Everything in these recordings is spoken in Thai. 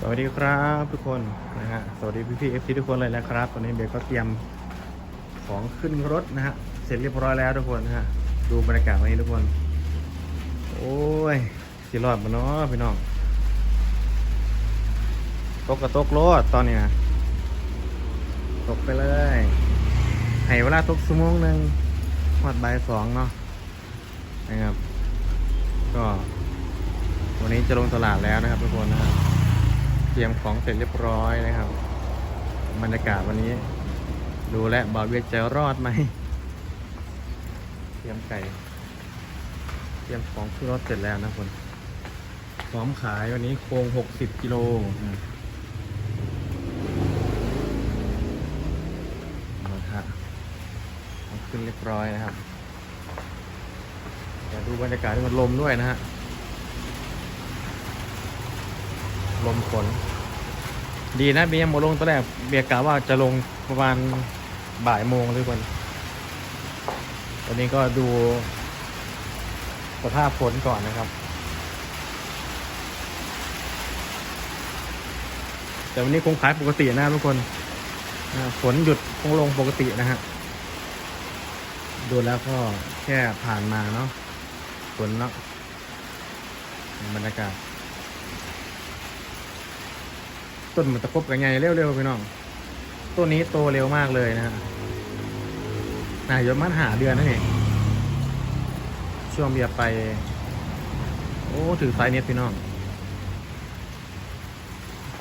สวัสดีครับทุกคนนะฮะสวัสดีพี่พี่เอฟซีทุกคนเลยนะครับ ตอนนี้เบลก็เตรียมของขึ้นรถนะฮะเสร็จเรียบร้อยแล้วทุกคนนะฮะดูบรรยากาศวันนี้ทุกคน โอ้ยสิรอดมาเนาะพี่น้องตกกระตกรถตอนนี้นะตกไปเลยให้เวลาตกชั่วโมงหนึ่งหอดใบสองเนาะนะครับ ก็ วันนี้จะลงตลาดแล้วนะครับทุกคนนะครับ ตรียมของเสร็จเรียบร้อยนะครับ บรรยากาศวันนี้ ดูแลวบาเวียจะรอดไหม เตรียมไก่ เตรียมของขึ้นรถเสร็จแล้วนะคนพร้อมขายวันนี้โครงหกสิบกิโลนะเอาละขึ้นเรียบร้อยนะครับเดี๋ยวดูบรรยากาศที่มันลมด้วยนะฮะลมฝน ดีนะเบียร์โมลงตอนแรกเบียร์กะว่าจะลงประมาณบ่ายโมงทุกคนตอนนี้ก็ดูสภาพฝนก่อนนะครับ แต่วันนี้คงขายปกตินะทุกคนฝนหยุดคงลงปกตินะฮะดูแล้วก็แค่ผ่านมาเนาะฝนเนาะบรรยากาศ ต้นมันตะคบกันไงเร็วๆพี่น้องต้นนี้โตเร็วมากเลยนะฮะน่าจะมันหาเดือนนั่นเองช่วงเบียร์ไป โอ้ถือสายเน็ตพี่น้อง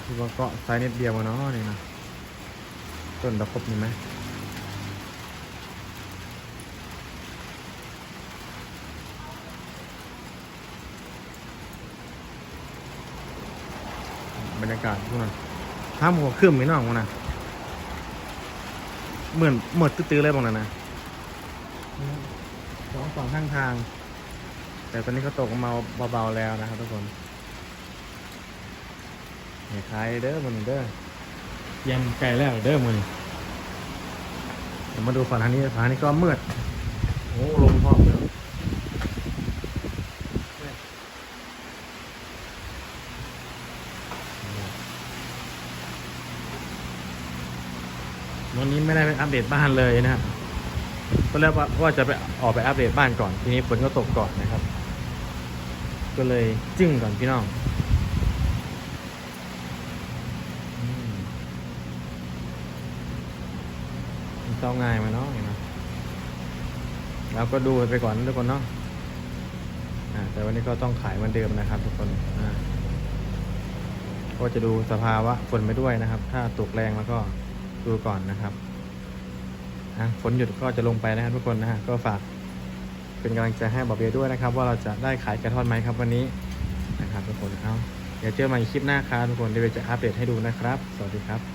คือว่าเกาะสายเน็ตเบียร์มาเนาะนี่นะต้นตะคบนี่ไหมบรรยากาศพวกนั้น ห้ามหัวขึ้นพี่น้องพวกนั้นเหมือนเหมือนตื้อๆเลยบางนั้นนะสองสองข้างทาง แต่ตอนนี้เขาตกมาเบาๆแล้วนะครับทุกคนให้ขายเด้อมันเด้อเตรียมไก่แล้วเด้อมันเดี๋ยวมาดูฝั่งทางนี้ฝั่งนี้ก็มืดโอ้ลมพร้อมเลย วันนี้ไม่ได้ไปอัปเดตบ้านเลยนะครับก็แล้วว่าจะไปออกไปอัปเดตบ้านก่อน ทีนี้ฝนก็ตกก่อนนะครับ ก็เลยจึ้งก่อนพี่น้องอืมเศร้าง่ายมาเนาะเห็นไหมเราก็ดูไปก่อนทุกคนเนาะแต่วันนี้ก็ต้องขายเหมือนเดิมนะครับ ทุกคนก็จะดูสภาวะฝนไปด้วยนะครับ ถ้าตกแรงแล้วก็ ดูก่อนนะครับอะฝนหยุดก็จะลงไปนะครับทุกคนนะฮะก็ฝากเป็นกำลังใจให้บอบเบียด้วยนะครับ ว่าเราจะได้ขายกระท่อนไหมครับวันนี้นะครับทุกคนเอาเดี๋ยวเจอกันใหม่คลิปหน้าครับทุกคนเดี๋ยวจะอัปเดตให้ดูนะครับ สวัสดีครับ